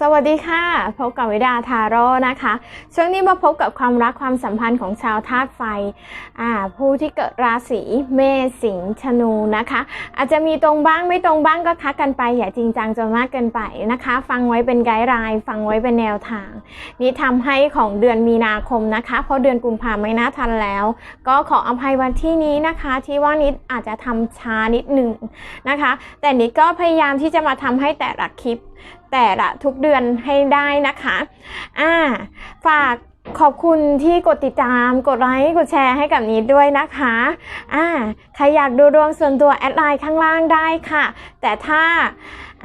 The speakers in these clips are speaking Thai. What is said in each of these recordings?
สวัสดีค่ะ พบกับวิดาทาโร่นะคะ ช่วงนี้มาพบกับความรักความสัมพันธ์ของชาวธาตุไฟอ่าผู้ที่เกิดราศีเมษสิงห์ธนูนะคะ อาจจะมีตรงบ้างไม่ตรงบ้างก็ทักกันไป อย่าจริงจังจนมากเกินไปนะคะ ฟังไว้เป็นไกด์ไลน์ฟังไว้เป็นแนวทาง นี่ทำให้ของเดือนมีนาคมนะคะ เพราะเดือนกุมภาไม่น่าทันแล้ว ก็ขออภัยวันที่นี้นะคะ ที่ว่านิดอาจจะทำช้านิดหนึ่งนะคะ แต่นิดก็พยายามที่จะมาทำให้แต่ละคลิป แต่ละทุกเดือนให้ได้นะคะอ่าฝากขอบคุณที่กดติดตาม กดไลค์ กดแชร์ให้กับนี้ด้วยนะคะ อ่า ใครอยากดูดวงส่วนตัวแอดไลน์ข้างล่างได้ค่ะ แต่ถ้า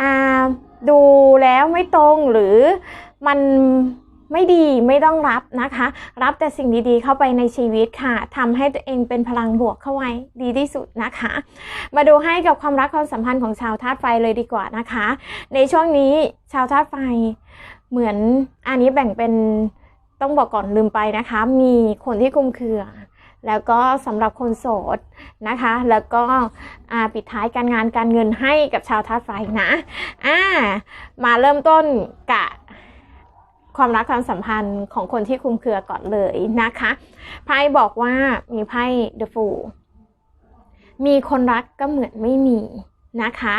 อ่า ดูแล้วไม่ตรงหรือมัน ไม่ดีไม่ต้องรับนะคะ รับแต่สิ่งดีๆเข้าไปในชีวิตค่ะทำให้ตัวเองเป็นพลังบวกเข้าไว้ดีที่สุดนะคะ มาดูให้กับความรักความสัมพันธ์ของชาวธาตุไฟเลยดีกว่านะคะ ในช่วงนี้ชาวธาตุไฟเหมือนอันนี้แบ่งเป็นต้องบอกก่อนลืมไปนะคะ มีคนที่คุมเครือ แล้วก็สำหรับคนโสดนะคะ แล้วก็ปิดท้ายการงานการเงินให้กับชาวธาตุไฟนะอ่ามาเริ่มต้นกะ ความรักความสัมพันธ์ของคนที่คุมเครือก่อนเลยนะคะไพ่บอกว่ามีไพ่ The Fool มีคนรักก็เหมือนไม่มีนะคะ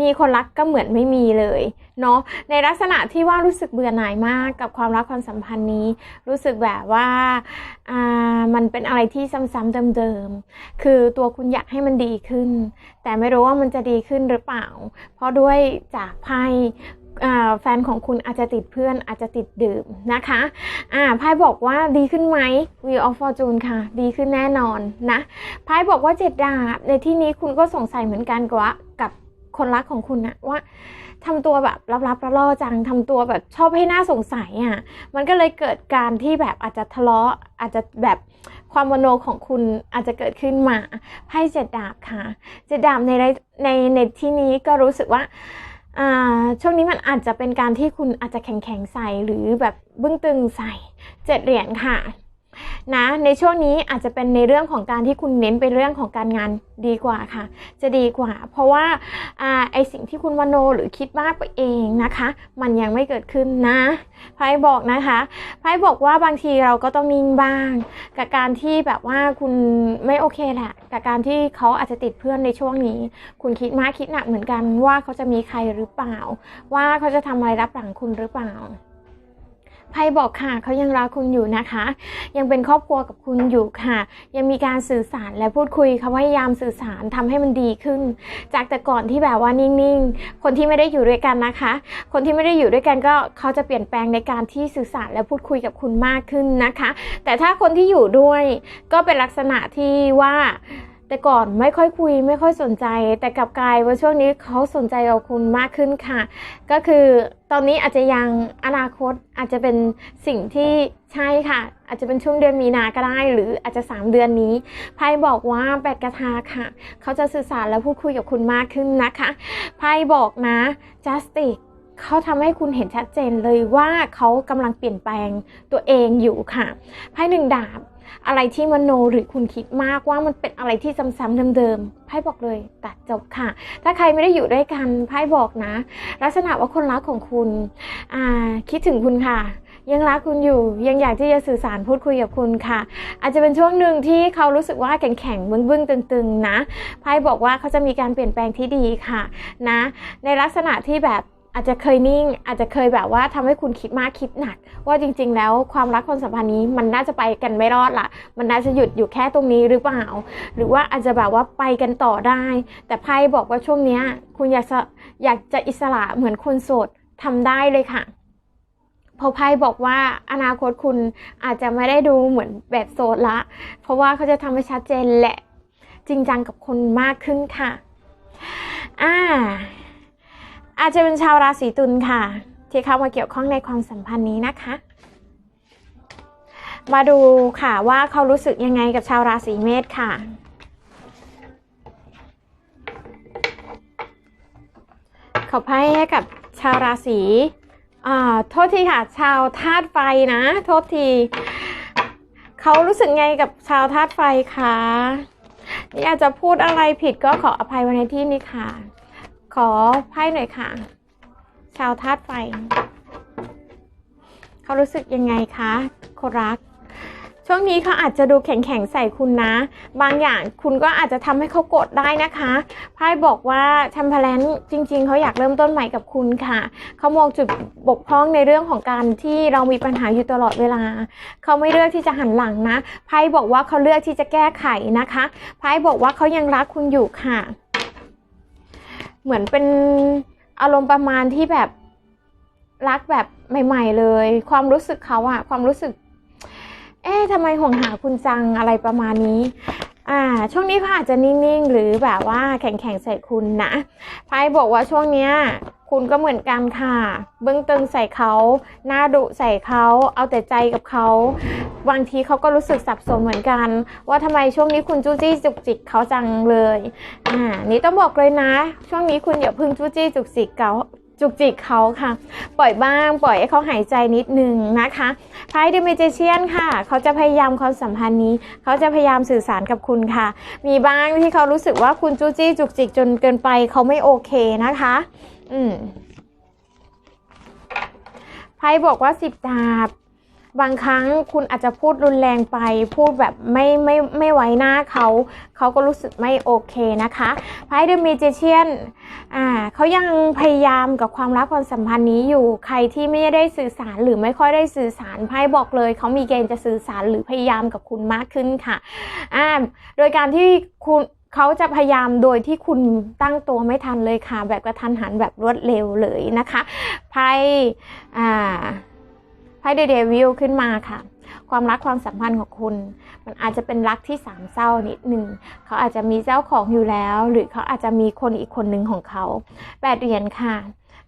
มีคนรักก็เหมือนไม่มีเลยเนาะในลักษณะที่ว่ารู้สึกเบื่อหน่ายมากกับความรักความสัมพันธ์นี้ รู้สึกแบบว่าอ่ามันเป็นอะไรที่ซ้ำๆเดิมๆคือตัวคุณอยากให้มันดีขึ้น แต่ไม่รู้ว่ามันจะดีขึ้นหรือเปล่า เพราะด้วยจากไพ่ แฟนของคุณอาจจะติดเพื่อนอาจจะติดดื่มนะคะอ่าไพ่บอกว่าดีขึ้นไหม Wheel of Fortune ค่ะ ดีขึ้นแน่นอนนะไพ่บอกว่าเจ็ดดาบ ในที่นี้คุณก็สงสัยเหมือนกันกับว่ากับคนรักของคุณนะว่าทำตัวแบบลับๆล่อจังทำตัวแบบชอบให้หน่าสงสัยอะ มันก็เลยเกิดการที่แบบอาจจะทะเลาะอาจจะแบบความมโนของคุณอาจจะเกิดขึ้นมาไพ่เจ็ดดาบค่ะเจ็ดดาบในในในที่นี้ก็รู้สึกว่า อ่าช่วงนี้มันอาจจะเป็นการที่คุณอาจจะแข็งแข็งๆใส่หรือแบบบึ้งตึงใส่เจ็ดเหรียญค่ะ นะในช่วงนี้อาจจะเป็นในเรื่องของการที่คุณเน้นไปเรื่องของการงานดีกว่าค่ะ จะดีกว่า เพราะว่าอาไอสิ่งที่คุณวโนหรือคิดมากไปเองนะคะ มันยังไม่เกิดขึ้นนะไพ่บอกนะคะไพ่บอกว่าบางทีเราก็ต้องนิ่งบ้าง กับการที่แบบว่าคุณไม่โอเคแหละกับการที่เขาอาจจะติดเพื่อนในช่วงนี้ คุณคิดมากคิดหนักเหมือนกันว่าเขาจะมีใครหรือเปล่า ว่าเขาจะทำอะไรรับหลังคุณหรือเปล่า ไพ่บอกค่ะเขายังรักคุณอยู่นะคะ ยังเป็นครอบครัวกับคุณอยู่ค่ะ ยังมีการสื่อสารและพูดคุยเขาพยายามสื่อสารทำให้มันดีขึ้น จากแต่ก่อนที่แบบว่านิ่งๆ คนที่ไม่ได้อยู่ด้วยกันนะคะ คนที่ไม่ได้อยู่ด้วยกันก็เขาจะเปลี่ยนแปลงในการที่สื่อสารและพูดคุยกับคุณมากขึ้นนะคะ แต่ถ้าคนที่อยู่ด้วยก็เป็นลักษณะที่ว่า แต่ก่อนไม่ค่อยคุยไม่ค่อยสนใจ แต่กับกายว่าช่วงนี้เขาสนใจกับคุณมากขึ้นค่ะ ก็คือตอนนี้อาจจะยังอนาคตอาจจะเป็นสิ่งที่ใช่ค่ะ อาจจะเป็นช่วงเดือนมีนาก็ได้ หรืออาจจะ 3 เดือนนี้ไพ่บอกว่าแปดกระทาค่ะ เขาจะสื่อสารและพูดคุยกับคุณมากขึ้นนะคะไพ่บอกนะ justice เขาทำให้คุณเห็นชัดเจนเลยว่าเขากำลังเปลี่ยนแปลงตัวเองอยู่ค่ะไพ่หนึ่งดาบ อะไรที่มโนหรือคุณคิดมากว่ามันเป็นอะไรที่ซ้ำๆเดิมๆไพ่บอกเลยตัดจบค่ะ ถ้าใครไม่ได้อยู่ด้วยกันไพ่บอกนะ ลักษณะว่าคนรักของคุณคิดถึงคุณค่ะ ยังรักคุณอยู่ยังอยากที่จะสื่อสารพูดคุยกับคุณค่ะ อาจจะเป็นช่วงหนึ่งที่เขารู้สึกว่าแข็งๆบึ้งๆตึงๆนะไพ่บอกว่าเขาจะมีการเปลี่ยนแปลงที่ดีค่ะนะ ในลักษณะที่แบบ อาจจะเคยนิ่ง อาจจะเคยแบบว่าทำให้คุณคิดมากคิดหนัก ว่าจริง ๆ แล้วความรักความสัมพันธ์นี้มันน่าจะไปกันไม่รอดละมันน่าจะหยุดอยู่แค่ตรงนี้หรือเปล่า หรือว่าอาจจะแบบว่าไปกันต่อได้ แต่ไพ่บอกว่าช่วงเนี้ย คุณอยากจะอยากจะอิสระเหมือนคนโสดทำได้เลยค่ะพราะไพ่บอกว่าอนาคตคุณอาจจะไม่ได้ดูเหมือนแบบโสดละ เพราะว่าเขาจะทำให้ชัดเจนและจริงจังกับคนมากขึ้นค่ะ อ่า อาจจะเป็นชาวราศีตุลค่ะ ที่เข้ามาเกี่ยวข้องในความสัมพันธ์นี้นะคะ มาดูค่ะว่าเขารู้สึกยังไงกับชาวราศีเมษค่ะขอไพ่ให้กับชาวราศีอ่าโทษทีค่ะ ชาวธาตุไฟนะ โทษที เขารู้สึกไงกับชาวธาตุไฟคะ นี่อาจจะพูดอะไรผิดก็ขออภัยไว้ในที่นี้ค่ะ ขอไพ่หน่อยค่ะ ชาวธาตุไฟ เขารู้สึกยังไงคะคนรัก ช่วงนี้เขาอาจจะดูแข็งๆใส่คุณนะ บางอย่างคุณก็อาจจะทำให้เขาโกรธได้นะคะไพ่บอกว่าชัมพแลนจริง ๆเขาอยากเริ่มต้นใหม่กับคุณค่ะ เขามองจุดบกพร่องในเรื่องของการที่เรามีปัญหาอยู่ตลอดเวลา เขาไม่เลือกที่จะหันหลังนะไพ่บอกว่าเขาเลือกที่จะแก้ไขนะคะไพ่บอกว่าเขายังรักคุณอยู่ค่ะ เหมือนเป็นอารมณ์ประมาณที่แบบรักแบบใหม่ ๆ เลย ความรู้สึกเขาอะความรู้สึก เอ๊ะทำไมห่วงหาคุณจังอะไรประมาณนี้ อ่า ช่วงนี้เขาอาจจะนิ่งๆ หรือแบบว่าแข็งๆใส่คุณนะไพ่บอกว่าช่วงเนี้ย คุณก็เหมือนกันค่ะ เบื้องตึงใส่เขาหน้าดุใส่เขาเอาแต่ใจกับเขา บางทีเขาก็รู้สึกสับสนเหมือนกัน ว่าทำไมช่วงนี้คุณจู้จี้จุกจิกเขาจังเลย อ่า นี่ต้องบอกเลยนะ ช่วงนี้คุณอย่าพึ่งจู้จี้จุกจิกเขา จุกจิกเขาค่ะ ปล่อยบ้างปล่อยให้เขาหายใจนิดนึงนะคะไพ่เดเมเจเชียนค่ะ เขาจะพยายามความสัมพันธ์นี้ เขาจะพยายามสื่อสารกับคุณค่ะ มีบ้างที่เขารู้สึกว่าคุณจู้จี้จุกจิกจนเกินไปเขาไม่โอเคนะคะ อืมไพ่บอกว่าสิบดาบ บางครั้งคุณอาจจะพูดรุนแรงไป พูดแบบไม่ไม่ไม่ไว้หน้าเขา เขาก็รู้สึกไม่โอเคนะคะไพ่เดอะมิเจเชียนอ่าเขายังพยายามกับความรักความสัมพันธ์นี้อยู่ใครที่ไม่ได้สื่อสารหรือไม่ค่อยได้สื่อสารไพ่บอกเลยเขามีเกณฑ์จะสื่อสารหรือพยายามกับคุณมากขึ้นค่ะอ่าโดยการที่คุณเขาจะพยายามโดยที่คุณตั้งตัวไม่ทันเลยค่ะ แบบกระทันหันแบบรวดเร็วเลยนะคะไพ่อ่า ไพ่เดวิลขึ้นมาค่ะ ความรักความสัมพันธ์ของคุณ มันอาจจะเป็นรักที่สามเศร้านิดหนึ่งเขาอาจจะมีเจ้าของอยู่แล้ว หรือเขาอาจจะมีคนอีกคนหนึ่งของเขาแปดเหรียญค่ะ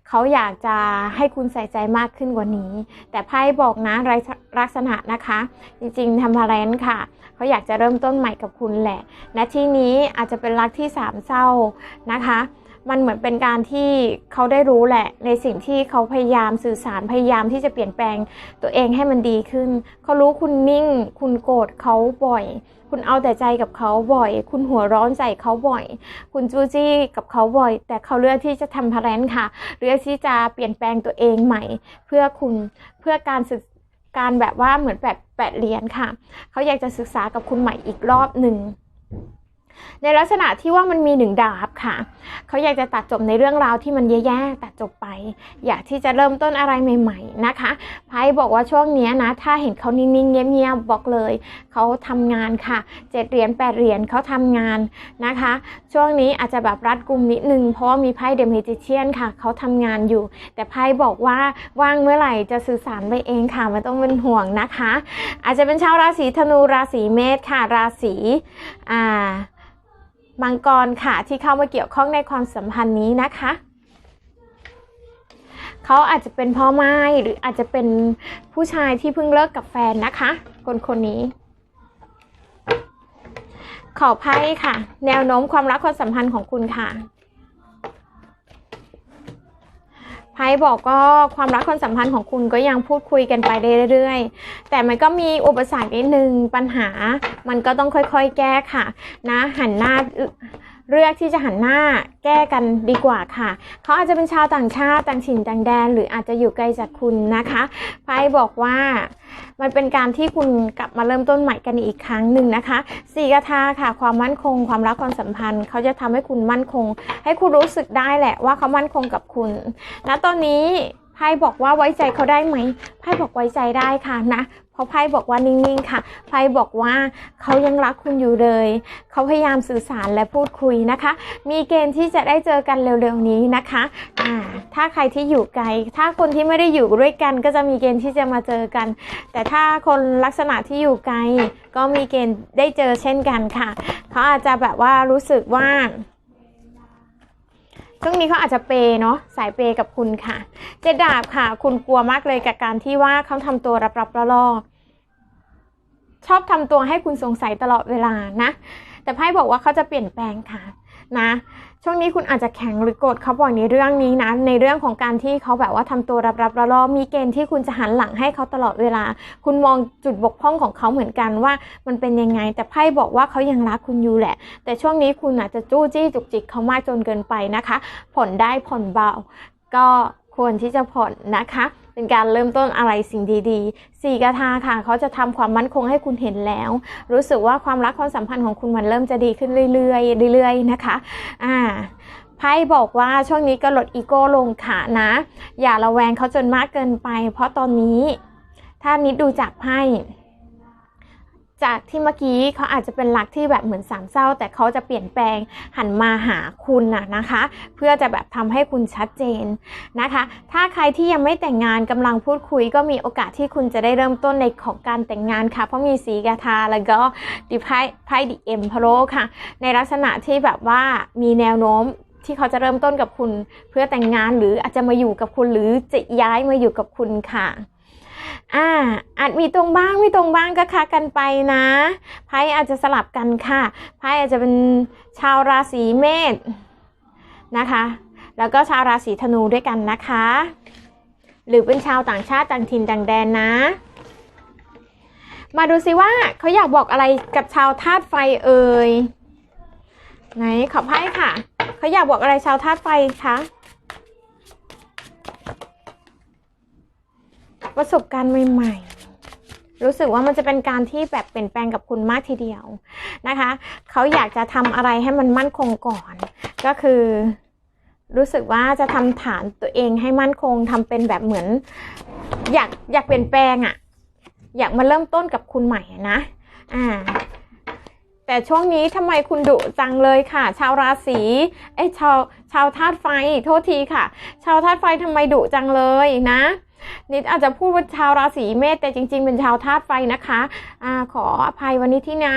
เขาอยากจะให้คุณใส่ใจมากขึ้นกว่านี้ แต่ไพ่บอกนะลักษณะนะคะ จริงๆทำพาแรนค่ะ เขาอยากจะเริ่มต้นใหม่กับคุณแหละณที่นี้อาจจะเป็นรักที่สามเศร้านะคะ มันเหมือนเป็นการที่เขาได้รู้แหละ ในสิ่งที่เขาพยายามสื่อสารพยายามที่จะเปลี่ยนแปลงตัวเองให้มันดีขึ้น เขารู้คุณนิ่ง คุณโกรธเขาบ่อย คุณเอาแต่ใจกับเขาบ่อย คุณหัวร้อนใส่เขาบ่อย คุณจู้จี้กับเขาบ่อย แต่เขาเลือกที่จะทำพาแรนค่ะเลือกที่จะเปลี่ยนแปลงตัวเองใหม่ เพื่อคุณเพื่อการศึกการแบบว่าเหมือนแบบแปดเหรียญค่ะ เขาอยากจะศึกษากับคุณใหม่อีกรอบหนึ่ง ในลักษณะที่ว่ามันมีหนึ่งดาบค่ะ เขาอยากจะตัดจบในเรื่องราวที่มันแย่ๆตัดจบไป อยากที่จะเริ่มต้นอะไรใหม่ ๆนะคะไพ่บอกว่าช่วงนี้นะ ถ้าเห็นเขานิ่งๆเงียบๆบอกเลย เขาทำงานค่ะเจ็ดเหรียญแปดเหรียญเขาทำงานนะคะ ช่วงนี้อาจจะแบบรัดกุมนิดนึง เพราะว่ามีไพ่เดเมจิเชียนค่ะ เขาทำงานอยู่ แต่ไพ่บอกว่าว่างเมื่อไหร่จะสื่อสารไปเองค่ะไม่ต้องเป็นห่วงนะคะ อาจจะเป็นชาวราศีธนูราศีเมษค่ะ ราศีอ่า มังกรค่ะที่เข้ามาเกี่ยวข้องในความสัมพันธ์นี้นะคะเขาอาจจะเป็นพ่อไม้หรืออาจจะเป็นผู้ชายที่เพิ่งเลิกกับแฟนนะคะ คนคนนี้ ขอไพ่ค่ะ แนวโน้มความรักความสัมพันธ์ของคุณค่ะ ไพ่บอกก็ความรักความสัมพันธ์ของคุณก็ยังพูดคุยกันไปเรื่อยๆ แต่มันก็มีอุปสรรคนิดนึงปัญหา มันก็ต้องค่อยๆ แก้ค่ะ นะหันหน้า เลือกที่จะหันหน้าแก้กันดีกว่าค่ะ เขาอาจจะเป็นชาวต่างชาติต่างถิ่นต่างแดน หรืออาจจะอยู่ไกลจากคุณนะคะไพ่บอกว่ามันเป็นการที่คุณกลับมาเริ่มต้นใหม่กันอีกครั้งหนึ่งนะคะสี่กระทาค่ะ ความมั่นคง ความรักความสัมพันธ์ เขาจะทำให้คุณมั่นคง ให้คุณรู้สึกได้แหละว่าเขามั่นคงกับคุณณตอนนี้ไพ่บอกว่าไว้ใจเขาได้ไหมไพ่บอกไว้ใจได้ค่ะนะ เพราะไพ่บอกว่านิ่งๆค่ะ ไพ่บอกว่าเขายังรักคุณอยู่เลย เขาพยายามสื่อสารและพูดคุยนะคะ มีเกณฑ์ที่จะได้เจอกันเร็วๆนี้นะคะอ่าถ้าใครที่อยู่ไกล ถ้าคนที่ไม่ได้อยู่ด้วยกัน ก็จะมีเกณฑ์ที่จะมาเจอกัน แต่ถ้าคนลักษณะที่อยู่ไกล ก็มีเกณฑ์ได้เจอเช่นกันค่ะ เขาอาจจะแบบว่ารู้สึกว่า ช่วงนี้เขาอาจจะเปย์เนาะสายเปย์กับคุณค่ะ เจดดาบค่ะ คุณกลัวมากเลยกับการที่ว่าเขาทำตัวรับรับล่อชอบทำตัวให้คุณสงสัยตลอดเวลานะ แต่ไพ่บอกว่าเขาจะเปลี่ยนแปลงค่ะ นะช่วงนี้คุณอาจจะแข็งหรือโกรธเขาบ่อยในเรื่องนี้นะ ในเรื่องของการที่เขาแบบว่าทำตัวรับรับๆล่อมีเกณฑ์ที่คุณจะหันหลังให้เขาตลอดเวลา คุณมองจุดบกพร่องของเขาเหมือนกันว่ามันเป็นยังไง แต่ไพ่บอกว่าเขายังรักคุณอยู่แหละ แต่ช่วงนี้คุณอาจจะจู้จี้จุกจิกเขามากจนเกินไปนะคะ ผ่อนได้ผ่อนเบา ก็ควรที่จะผ่อนนะคะ เป็นการเริ่มต้นอะไรสิ่งดีๆสี่กระทาค่ะ เขาจะทำความมั่นคงให้คุณเห็นแล้ว รู้สึกว่าความรักความสัมพันธ์ของคุณมันเริ่มจะดีขึ้นเรื่อยๆเรื่อยๆนะคะ อ่าไพ่บอกว่าช่วงนี้ก็ลดอีโก้ลงค่ะนะ อย่าระแวงเขาจนมากเกินไป เพราะตอนนี้ถ้านิดดูจากไพ่ จากที่เมื่อกี้เขาอาจจะเป็นรักที่แบบเหมือนสามเศร้า แต่เขาจะเปลี่ยนแปลงหันมาหาคุณนะนะคะ เพื่อจะแบบทำให้คุณชัดเจนนะคะ ถ้าใครที่ยังไม่แต่งงานกำลังพูดคุย ก็มีโอกาสที่คุณจะได้เริ่มต้นในของการแต่งงานค่ะ เพราะมีสีกาทาแล้วก็ดิไพ่ไพ่ดิเอ็มพโลค่ะ ในลักษณะที่แบบว่ามีแนวโน้มที่เขาจะเริ่มต้นกับคุณเพื่อแต่งงานหรืออาจจะมาอยู่กับคุณหรือจะย้ายมาอยู่กับคุณค่ะ อ่าอาจมีตรงบ้างไม่ตรงบ้างก็ค้ากันไปนะไพ่อาจจะสลับกันค่ะไพ่อาจจะเป็นชาวราศีเมษนะคะ แล้วก็ชาวราศีธนูด้วยกันนะคะ หรือเป็นชาวต่างชาติต่างถิ่นต่างแดนนะ มาดูซิว่าเขาอยากบอกอะไรกับชาวธาตุไฟเอ่ยไหนขอไพ่ค่ะเขาอยากบอกอะไรชาวธาตุไฟคะ ประสบการณ์ใหม่ ๆ รู้สึกว่ามันจะเป็นการที่แบบเปลี่ยนแปลงกับคุณมากทีเดียวนะคะ เขาอยากจะทำอะไรให้มันมั่นคงก่อน ก็คือ รู้สึกว่าจะทำฐานตัวเองให้มั่นคงทำเป็นแบบเหมือน อยากอยากเปลี่ยนแปลงอะ่ะ อยากมาเริ่มต้นกับคุณใหม่นะ อ่าแต่ช่วงนี้ทำไมคุณดุจังเลยค่ะ ชาวราศีเอ้ชาวชาวธาตุไฟโทษทีค่ะ ชาวธาตุไฟทำไมดุจังเลยนะ นิดอาจจะพูดว่าชาวราศีเมษแต่จริง ๆ เป็นชาวธาตุไฟนะคะอ่าขออภัยวันนี้ที่นะ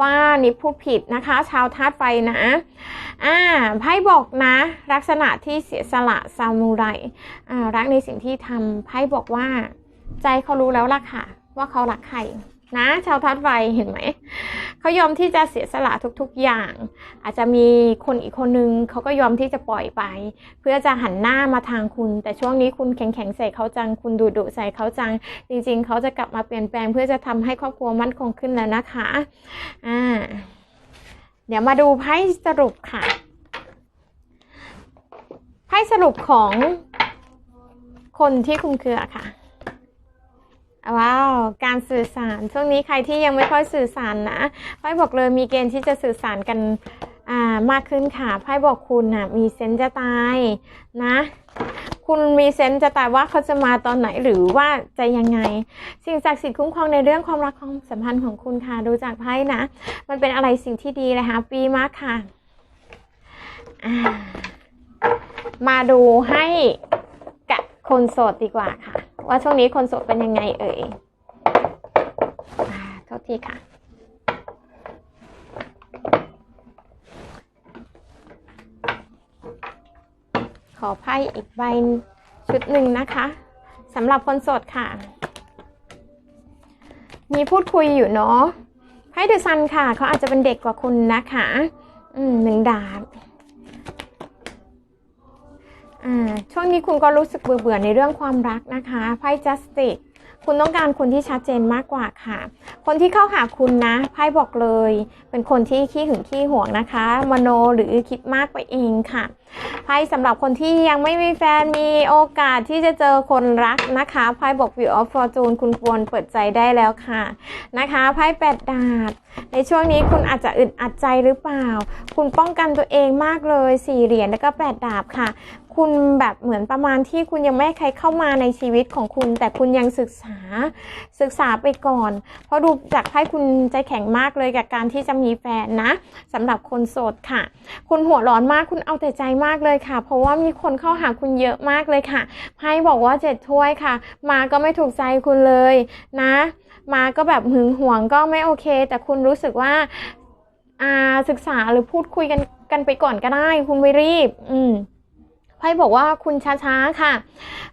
ว่านิดพูดผิดนะคะ ชาวธาตุไฟนะอ่าไพ่บอกนะ ลักษณะที่เสียสละซามูไรอ่ารักในสิ่งที่ทำไพ่บอกว่า ใจเขารู้แล้วล่ะค่ะ ว่าเขารักใคร นะ ชาวธาตุไฟเห็นไหม เขายอมที่จะเสียสละทุกๆอย่าง อาจจะมีคนอีกคนนึงเขาก็ยอมที่จะปล่อยไป เพื่อจะหันหน้ามาทางคุณ แต่ช่วงนี้คุณแข็งๆใส่เขาจัง คุณดุดุใส่เขาจัง จริง ๆ เขาจะกลับมาเปลี่ยนแปลง เพื่อจะทำให้ครอบครัวมั่นคงขึ้นแล้วนะคะอ่าเดี๋ยวมาดูไพ่สรุปค่ะไพ่สรุปของคนที่คุมเครือค่ะ ว้าว การสื่อสาร ช่วงนี้ใครที่ยังไม่ค่อยสื่อสารนะไพ่บอกเลยมีเกณฑ์ที่จะสื่อสารกันอ่ามากขึ้นค่ะไพ่บอกคุณนะ่ะมีเซนจะตายนะ คุณมีเซนจะตายว่าเขาจะมาตอนไหนหรือว่าจะยังไง สิ่งศักดิ์สิทธิ์คุ้มครองในเรื่องความรักความสัมพันธ์ของคุณค่ะดูจากไพ่นะ มันเป็นอะไรสิ่งที่ดีเลยค่ะปีมากค่ะามาดูให้ คนโสดดีกว่าค่ะ ว่าช่วงนี้คนโสดเป็นยังไงเอ่ยอ่าโทษทีค่ะ ขอไพ่อีกใบชุดหนึ่งนะคะสำหรับคนโสดค่ะ มีพูดคุยอยู่เนาะไพ่เดอะซันค่ะ เขาอาจจะเป็นเด็กกว่าคุณนะคะ อืมหนึ่งดาบ ช่วงนี้คุณก็รู้สึกเบื่อๆในเรื่องความรักนะคะไพ่ justice คุณต้องการคนที่ชัดเจนมากกว่าค่ะ คนที่เข้าหาคุณนะไพ่บอกเลย เป็นคนที่ขี้หึงขี้หวงนะคะ มโนหรือคิดมากไปเองค่ะไพ่สำหรับคนที่ยังไม่มีแฟนมีโอกาสที่จะเจอคนรักนะคะไพ่บอก View of Fortune คุณควรเปิดใจได้แล้วค่ะนะคะไพ่แปดดาบในช่วงนี้คุณอาจจะอึดอัดใจหรือเปล่า คุณป้องกันตัวเองมากเลยสี่เหรียญแล้วก็แปดดาบค่ะ คุณแบบเหมือนประมาณที่คุณยังไม่ให้ใครเข้ามาในชีวิตของคุณ แต่คุณยังศึกษาศึกษาไปก่อน เพราะดูจากไพ่คุณใจแข็งมากเลยกับการที่จะมีแฟนนะสำหรับคนโสดค่ะ คุณหัวร้อนมากคุณเอาแต่ใจมากเลยค่ะ เพราะว่ามีคนเข้าหาคุณเยอะมากเลยค่ะไพ่บอกว่าเจ็ดถ้วยค่ะ มาก็ไม่ถูกใจคุณเลยนะ มาก็แบบหึงหวงก็ไม่โอเค แต่คุณรู้สึกว่าอ่าศึกษาหรือพูดคุยกันกันไปก่อนก็ได้ คุณไม่รีบ อืมไพ่บอกว่าคุณช้าๆค่ะ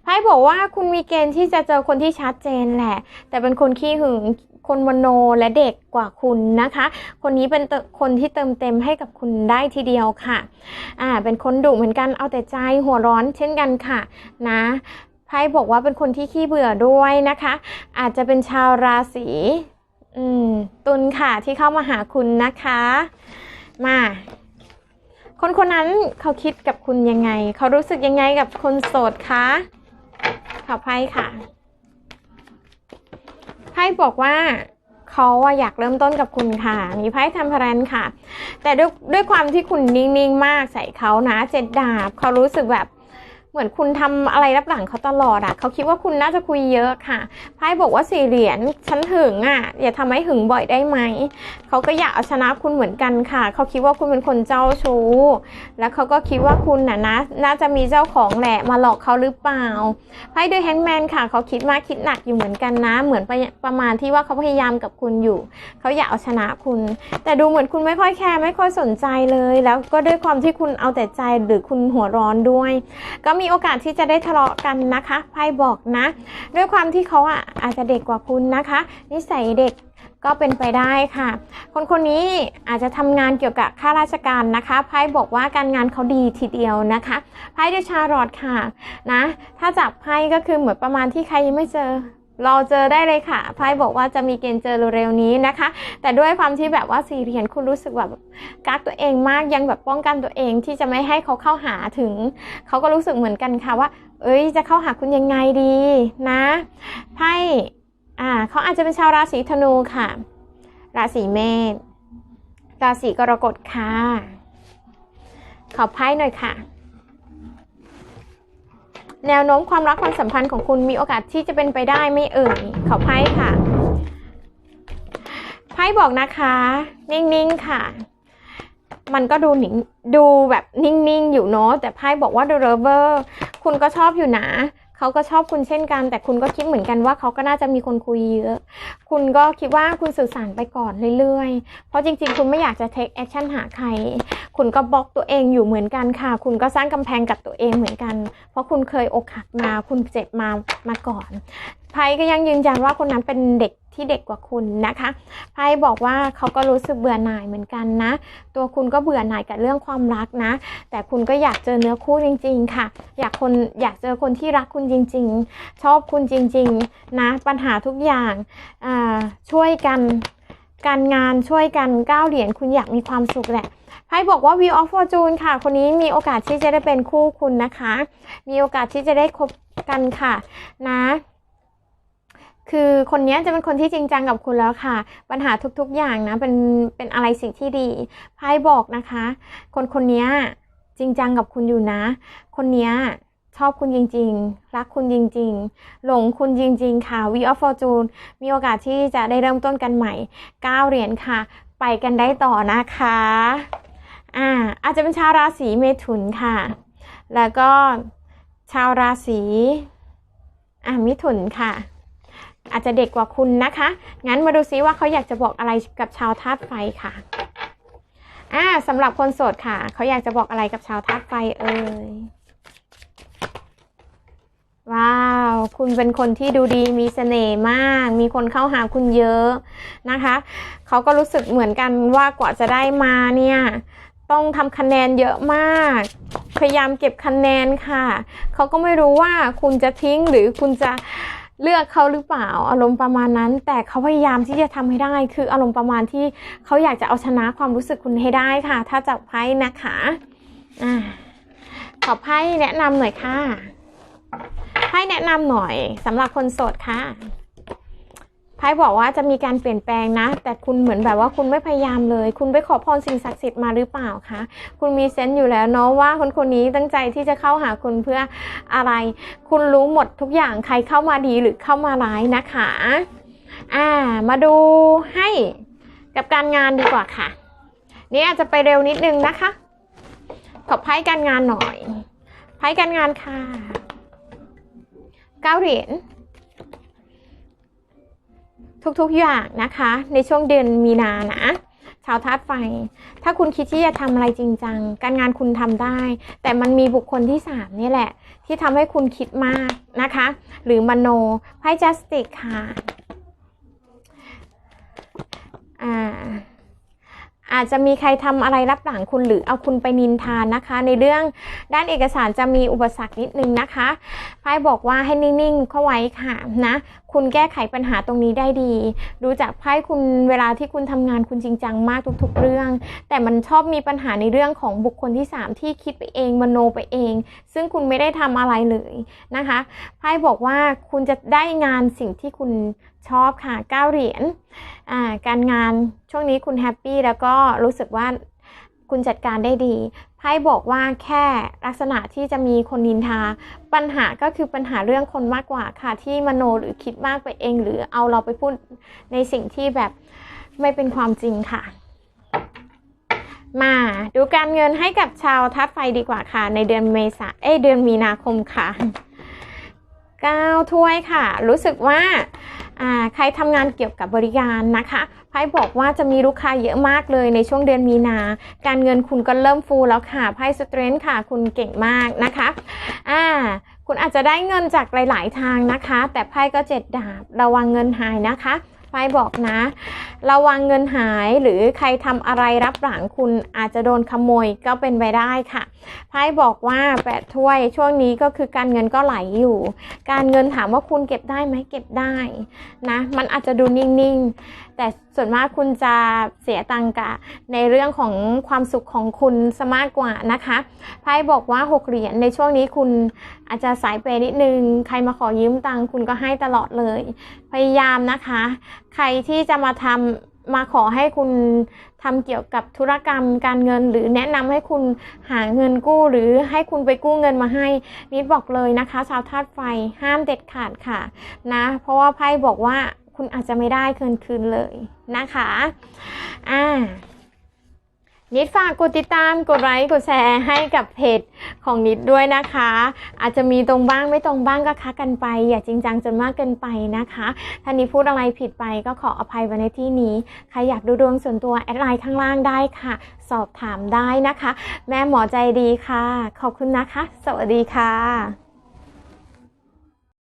ไพ่บอกว่าคุณมีเกณฑ์ที่จะเจอคนที่ชัดเจนแหละ แต่เป็นคนขี้หึง คนมโนและเด็กกว่าคุณนะคะ คนนี้เป็นคนที่เติมเต็มให้กับคุณได้ทีเดียวค่ะอ่าเป็นคนดุเหมือนกันเอาแต่ใจหัวร้อนเช่นกันค่ะนะไพ่บอกว่าเป็นคนที่ขี้เบื่อด้วยนะคะ อาจจะเป็นชาวราศีอืมตุลค่ะที่เข้ามาหาคุณนะคะ มาคนคนนั้นเขาคิดกับคุณยังไง เขารู้สึกยังไงกับคนโสดคะขอไพ่ค่ะ ไพ่บอกว่าเขาอะอยากเริ่มต้นกับคุณค่ะ มีไพ่ทำพรันค่ะ แต่ด้วยด้วยความที่คุณนิ่งๆมากใส่เขานะเจ็ดดาบเขารู้สึกแบบ เหมือนคุณทำอะไรรับหลังเขาตลอดอะเขาคิดว่าคุณน่าจะคุยเยอะค่ะไพ่บอกว่าสี่เหรียญฉันหึงอะอย่าทำให้หึงบ่อยได้ไหมเขาก็อยากเอาชนะคุณเหมือนกันค่ะเขาคิดว่าคุณเป็นคนเจ้าชู้ แล้วเขาก็คิดว่าคุณน่ะนะน่าจะมีเจ้าของแหละมาหลอกเขาหรือเปล่าไพ่ด้วยแฮงแมนค่ะเขาคิดมากคิดหนักอยู่เหมือนกันนะ เหมือนประประมาณที่ว่าเขาพยายามกับคุณอยู่เขาอยากเอาชนะคุณ แต่ดูเหมือนคุณไม่ค่อยแคร์ไม่ค่อยสนใจเลย แล้วก็ด้วยความที่คุณเอาแต่ใจหรือคุณหัวร้อนด้วย ก็มีีโอกาสที่จะได้ทะเลาะกันนะคะไพ่บอกนะ ด้วยความที่เขาอะอาจจะเด็กกว่าคุณนะคะ นิสัยเด็กก็เป็นไปได้ค่ะ คนคนนี้อาจจะทำงานเกี่ยวกับข้าราชการนะคะไพ่บอกว่าการงานเขาดีทีเดียวนะคะไพ่เดชารอดค่ะนะ ถ้าจับไพ่ก็คือเหมือนประมาณที่ใครยังไม่เจอ รอเจอได้เลยค่ะไพ่บอกว่าจะมีเกณฑ์เจอเร็วๆนี้นะคะ แต่ด้วยความที่แบบว่าสี่เหรียญคุณรู้สึกแบบกักตัวเองมากยังแบบป้องกันตัวเองที่จะไม่ให้เขาเข้าหาถึง เขาก็รู้สึกเหมือนกันค่ะว่า เอ้ยจะเข้าหาคุณยังไงดีนะไพ่อ่าเขาอาจจะเป็นชาวราศีธนูค่ะ ราศีเมษราศีกรกฎค่ะขอไพ่หน่อยค่ะ แนวโน้มความรักความสัมพันธ์ของคุณมีโอกาสที่จะเป็นไปได้ไม่เอ่ยขอไพ่ค่ะไพ่บอกนะคะ นิ่งๆค่ะ มันก็ดูหนิงดูแบบนิ่งๆอยู่เนาะแต่ไพ่บอกว่า The Lover คุณก็ชอบอยู่นะ เขาก็ชอบคุณเช่นกัน แต่คุณก็คิดเหมือนกันว่าเขาก็น่าจะมีคนคุยเยอะ คุณก็คิดว่าคุณสื่อสารไปก่อนเรื่อยๆ เพราะจริงๆ คุณไม่อยากจะ take action หาใคร คุณก็บล็อกตัวเองอยู่เหมือนกันค่ะ คุณก็สร้างกำแพงกับตัวเองเหมือนกัน เพราะคุณเคยอกหักมา คุณเจ็บมามาก่อนไพ่ก็ยังยืนยันว่าคนนั้นเป็นเด็ก ที่เด็กกว่าคุณนะคะไพ่บอกว่าเขาก็รู้สึกเบื่อหน่ายเหมือนกันนะ ตัวคุณก็เบื่อหน่ายกับเรื่องความรักนะ แต่คุณก็อยากเจอเนื้อคู่จริง ๆ ค่ะ อยากคนอยากเจอคนที่รักคุณจริง ๆ ชอบคุณจริง ๆ นะ ปัญหาทุกอย่างช่วยกันการงานช่วยกันก้าวเหรียญคุณอยากมีความสุขแหละไพ่บอกว่า Wheel of Fortune ค่ะ คนนี้มีโอกาสที่จะได้เป็นคู่คุณนะคะ มีโอกาสที่จะได้คบกันค่ะ นะ คือคนนี้จะเป็นคนที่จริงจังกับคุณแล้วค่ะ ปัญหาทุกๆอย่างนะเป็นเป็นอะไรสิ่งที่ดีไพ่บอกนะคะ คนคนนี้จริงจังกับคุณอยู่นะ คนนี้ชอบคุณจริง ๆ รักคุณจริง ๆ หลงคุณจริง ๆ ค่ะ We of Fortune มีโอกาสที่จะได้เริ่มต้นกันใหม่9เหรียญค่ะ ไปกันได้ต่อนะคะ อ่า อาจจะเป็นชาวราศีเมถุนค่ะ แล้วก็ชาวราศีอ่ามิถุนค่ะ อาจจะเด็กกว่าคุณนะคะ งั้นมาดูซิว่าเขาอยากจะบอกอะไรกับชาวธาตุไฟค่ะ อ่าสำหรับคนโสดค่ะ เขาอยากจะบอกอะไรกับชาวธาตุไฟเอ่ย ว้าว คุณเป็นคนที่ดูดีมีเสน่ห์มาก มีคนเข้าหาคุณเยอะนะคะ เขาก็รู้สึกเหมือนกันว่ากว่าจะได้มาเนี่ยต้องทำคะแนนเยอะมาก พยายามเก็บคะแนนค่ะ เขาก็ไม่รู้ว่าคุณจะทิ้งหรือคุณจะ เลือกเขาหรือเปล่าอารมณ์ประมาณนั้น แต่เขาพยายามที่จะทำให้ได้ คืออารมณ์ประมาณที่เขาอยากจะเอาชนะความรู้สึกคุณให้ได้ค่ะ ถ้าจับไพ่นะคะอ่าขอไพ่แนะนำหน่อยค่ะไพ่แนะนำหน่อยสำหรับคนโสดค่ะ ไพ่บอกว่าจะมีการเปลี่ยนแปลงนะ แต่คุณเหมือนแบบว่าคุณไม่พยายามเลย คุณไปขอพรสิ่งศักดิ์สิทธิ์มาหรือเปล่าคะ คุณมีเซนต์อยู่แล้วเนาะว่าคนคนนี้ตั้งใจที่จะเข้าหาคุณเพื่ออะไร คุณรู้หมดทุกอย่างใครเข้ามาดีหรือเข้ามาร้ายนะคะ อ่า มาดูให้กับการงานดีกว่าค่ะ นี่อาจจะไปเร็วนิดนึงนะคะ ขอไพ่การงานหน่อย ไพ่การงานค่ะเก้าเหรียญ ทุกๆอย่างนะคะ ในช่วงเดือนมีนานะชาวธาตุไฟ ถ้าคุณคิดที่จะทำอะไรจริงจัง การงานคุณทำได้ แต่มันมีบุคคลที่สามนี่แหละ ที่ทำให้คุณคิดมากนะคะ หรือมโน ไพ่จัสติกค่ะอ่าอาจจะมีใครทำอะไรรับหลังคุณหรือเอาคุณไปนินทานนะคะ ในเรื่องด้านเอกสารจะมีอุปสรรคนิดนึงนะคะไพ่บอกว่าให้นิ่งๆเข้าไว้ค่ะนะ คุณแก้ไขปัญหาตรงนี้ได้ดี ดูจากไพ่คุณเวลาที่คุณทำงานคุณจริงจังมากทุก ๆ เรื่อง แต่มันชอบมีปัญหาในเรื่องของบุคคลที่ 3 ที่คิดไปเองมโนไปเอง ซึ่งคุณไม่ได้ทำอะไรเลยนะคะไพ่บอกว่าคุณจะได้งานสิ่งที่คุณชอบค่ะเก้าเหรียญการงานช่วงนี้คุณแฮปปี้แล้วก็รู้สึกว่าคุณจัดการได้ดี ไพ่บอกว่าแค่ลักษณะที่จะมีคนนินทา ปัญหาก็คือปัญหาเรื่องคนมากกว่าค่ะ ที่มโนหรือคิดมากไปเอง หรือเอาเราไปพูดในสิ่งที่แบบไม่เป็นความจริงค่ะ มาดูการเงินให้กับชาวทัดไฟดีกว่าค่ะ ในเดือนเมษาเอ้เดือนมีนาคมค่ะ9ถ้วยค่ะ รู้สึกว่าใครทำงานเกี่ยวกับบริการนะคะไพ่บอกว่าจะมีลูกค้าเยอะมากเลยในช่วงเดือนมีนา การเงินคุณก็เริ่มฟูแล้วค่ะไพ่สเตรนท์ค่ะ คุณเก่งมากนะคะอ่าคุณอาจจะได้เงินจากหลาย ๆ ทางนะคะ แต่ไพ่ก็เจ็ดดาบระวังเงินหายนะคะ ไพ่บอกนะ ระวังเงินหายหรือใครทำอะไรรับหลังคุณอาจจะโดนขโมยก็เป็นไปได้ค่ะไพ่บอกว่าแปดถ้วยช่วงนี้ก็คือการเงินก็ไหลอยู่ การเงินถามว่าคุณเก็บได้ไหมเก็บได้นะ มันอาจจะดูนิ่งๆแต่ส่วนมากคุณจะเสียตังกะในเรื่องของความสุขของคุณซะมากกว่านะคะไพ่บอกว่าหกเหรียญในช่วงนี้คุณอาจจะสายเปนิดนึง ใครมาขอยืมตังค์คุณก็ให้ตลอดเลย พยายามนะคะ ใครที่จะมาทำมาขอให้คุณทำเกี่ยวกับธุรกรรมการเงิน หรือแนะนำให้คุณหาเงินกู้ หรือให้คุณไปกู้เงินมาให้นิดบอกเลยนะคะ ชาวธาตุไฟห้ามเด็ดขาดค่ะนะ เพราะว่าไพ่บอกว่า คุณอาจจะไม่ได้คืนคืนเลยนะคะอ่านิดฝากกดติดตามกดไลค์กดแชร์ให้กับเพจของนิดด้วยนะคะ อาจจะมีตรงบ้างไม่ตรงบ้างก็คักกันไป อย่าจริงจังจนมากเกินไปนะคะถ้านิดพูดอะไรผิดไปก็ขออภัยไว้ในที่นี้ใครอยากดูดวงส่วนตัวแอดไลน์ข้างล่างได้ค่ะ สอบถามได้นะคะ แม่หมอใจดีค่ะ ขอบคุณนะคะ สวัสดีค่ะ